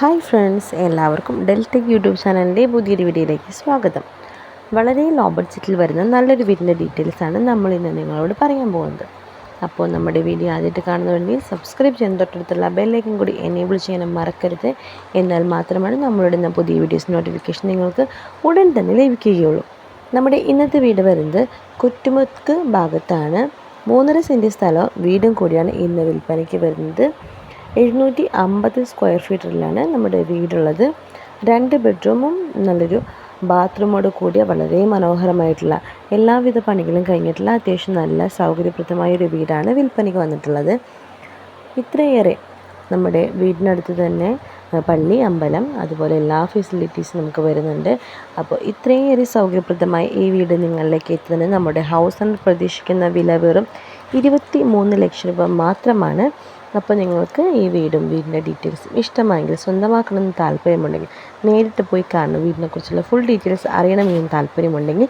Hi friends എല്ലാവർക്കും Deltech YouTube ചാനലിന്റെ പുതിയൊരു വീഡിയോയിലേക്ക് സ്വാഗതം. വളരെ ലോ ബഡ്ജറ്റിൽ വരുന്ന നല്ലൊരു വീടിന്റെ ഡീറ്റെയിൽസാണ് നമ്മൾ ഇന്ന് നിങ്ങളോട് പറയാൻ പോകുന്നത്. അപ്പോൾ നമ്മുടെ വീഡിയോ ആദ്യമായിട്ട് കാണുന്നുണ്ടെങ്കിൽ സബ്സ്ക്രൈബ് ചെയ്യാൻ തൊട്ടടുത്തുള്ള ബെല്ലേക്കും കൂടി എനേബിൾ ചെയ്യാനും മറക്കരുത്. എന്നാൽ മാത്രമാണ് നമ്മളിടുന്ന പുതിയ വീഡിയോസ് നോട്ടിഫിക്കേഷൻ നിങ്ങൾക്ക് ഉടൻ തന്നെ ലഭിക്കുകയുള്ളൂ. നമ്മുടെ ഇന്നത്തെ വീട് വരുന്നത് കുറ്റുമുക്ക് ഭാഗത്താണ്. മൂന്നര സെന്റ് സ്ഥലവും വീടും കൂടിയാണ് ഇന്ന് വിൽപ്പനയ്ക്ക് വരുന്നത്. എഴുന്നൂറ്റി അമ്പത് സ്ക്വയർ ഫീറ്റിലാണ് നമ്മുടെ വീടുള്ളത്. രണ്ട് ബെഡ്റൂമും നല്ലൊരു ബാത്റൂമോട് കൂടിയ വളരെ മനോഹരമായിട്ടുള്ള എല്ലാവിധ പണികളും കഴിഞ്ഞിട്ടുള്ള അത്യാവശ്യം നല്ല സൗകര്യപ്രദമായ ഒരു വീടാണ് വിൽപ്പനയ്ക്ക് വന്നിട്ടുള്ളത്. ഇത്രയേറെ നമ്മുടെ വീടിനടുത്ത് തന്നെ പള്ളി അമ്പലം അതുപോലെ എല്ലാ ഫെസിലിറ്റീസും നമുക്ക് വരുന്നുണ്ട്. അപ്പോൾ ഇത്രയേറെ സൗകര്യപ്രദമായി ഈ വീട് നിങ്ങളിലേക്ക് എത്തുന്നത് നമ്മുടെ ഹൗസ് എന്ന് പ്രതീക്ഷിക്കുന്ന വില വെറും ഇരുപത്തി മൂന്ന് ലക്ഷം രൂപ മാത്രമാണ്. അപ്പോൾ നിങ്ങൾക്ക് ഈ വീടും വീടിന്റെ ഡീറ്റെയിൽസും ഇഷ്ടമായെങ്കിൽ സ്വന്തമാക്കണമെന്ന് താല്പര്യമുണ്ടെങ്കിൽ നേരിട്ട് പോയി കാണണം വീടിനെക്കുറിച്ചുള്ള ഫുൾ ഡീറ്റെയിൽസ് അറിയണമെന്ന് താല്പര്യമുണ്ടെങ്കിൽ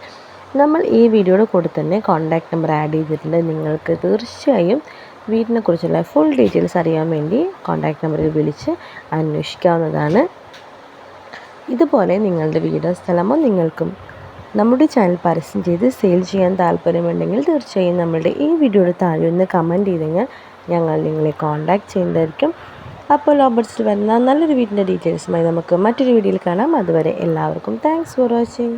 നമ്മൾ ഈ വീഡിയോയുടെ കൂടെ തന്നെ കോൺടാക്റ്റ് നമ്പർ ആഡ് ചെയ്തിട്ടുണ്ട്. നിങ്ങൾക്ക് തീർച്ചയായും വീടിനെക്കുറിച്ചുള്ള ഫുൾ ഡീറ്റെയിൽസ് അറിയാൻ വേണ്ടി കോൺടാക്റ്റ് നമ്പറിൽ വിളിച്ച് അന്വേഷിക്കാവുന്നതാണ്. ഇതുപോലെ നിങ്ങളുടെ വീടോ സ്ഥലമോ നിങ്ങൾക്കും നമ്മുടെ ചാനൽ പരസ്യം ചെയ്ത് സെയിൽ ചെയ്യാൻ താല്പര്യമുണ്ടെങ്കിൽ തീർച്ചയായും നമ്മളുടെ ഈ വീഡിയോയുടെ താഴെ ഒന്ന് കമന്റ് ചെയ്തെങ്കിൽ ഞങ്ങൾ നിങ്ങളെ കോൺടാക്റ്റ് ചെയ്യുന്നതായിരിക്കും. അപ്പോൾ ലോബർട്സിൽ വരുന്ന നല്ലൊരു വീടിന്റെ ഡീറ്റെയിൽസുമായി നമുക്ക് മറ്റൊരു വീഡിയോയിൽ കാണാം. അതുവരെ എല്ലാവർക്കും താങ്ക്സ് ഫോർ വാച്ചിങ്